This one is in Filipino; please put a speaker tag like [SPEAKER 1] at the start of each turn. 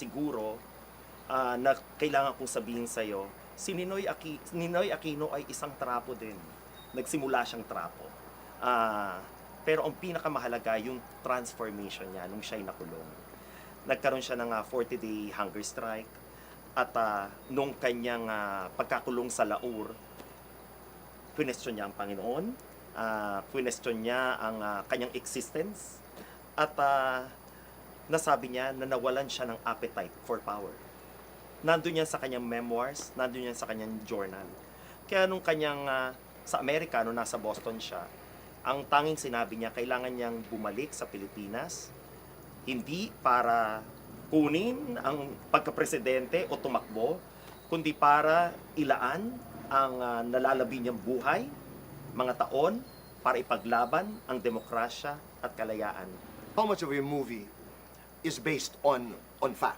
[SPEAKER 1] siguro ah, na kailangan kong sabihin sa'yo, si Ninoy, Aquino, Ninoy Aquino ay isang trapo din. Nagsimula siyang trapo. Ah, pero ang pinakamahalaga yung transformation niya nung siya'y nakulong. Nagkaroon siya ng 40-day hunger strike at ah, nung kanyang ah, pagkakulong sa Laur, question niya ang Panginoon, uh, question niya ang ah, kanyang existence, at ah, nasabi niya na nawalan siya ng appetite for power. Nandun yan sa kanyang memoirs, nandun yan sa kanyang journal. Kaya nung kanyang, ah, sa Amerika, nung nasa Boston siya, ang tanging sinabi niya, kailangan niyang bumalik sa Pilipinas, hindi para kunin ang pagkapresidente o tumakbo, kundi para ilaan ang ah, nalalabi niyang buhay, mga taon, para ipaglaban ang demokrasya at kalayaan.
[SPEAKER 2] How much of your movie is based on on fact?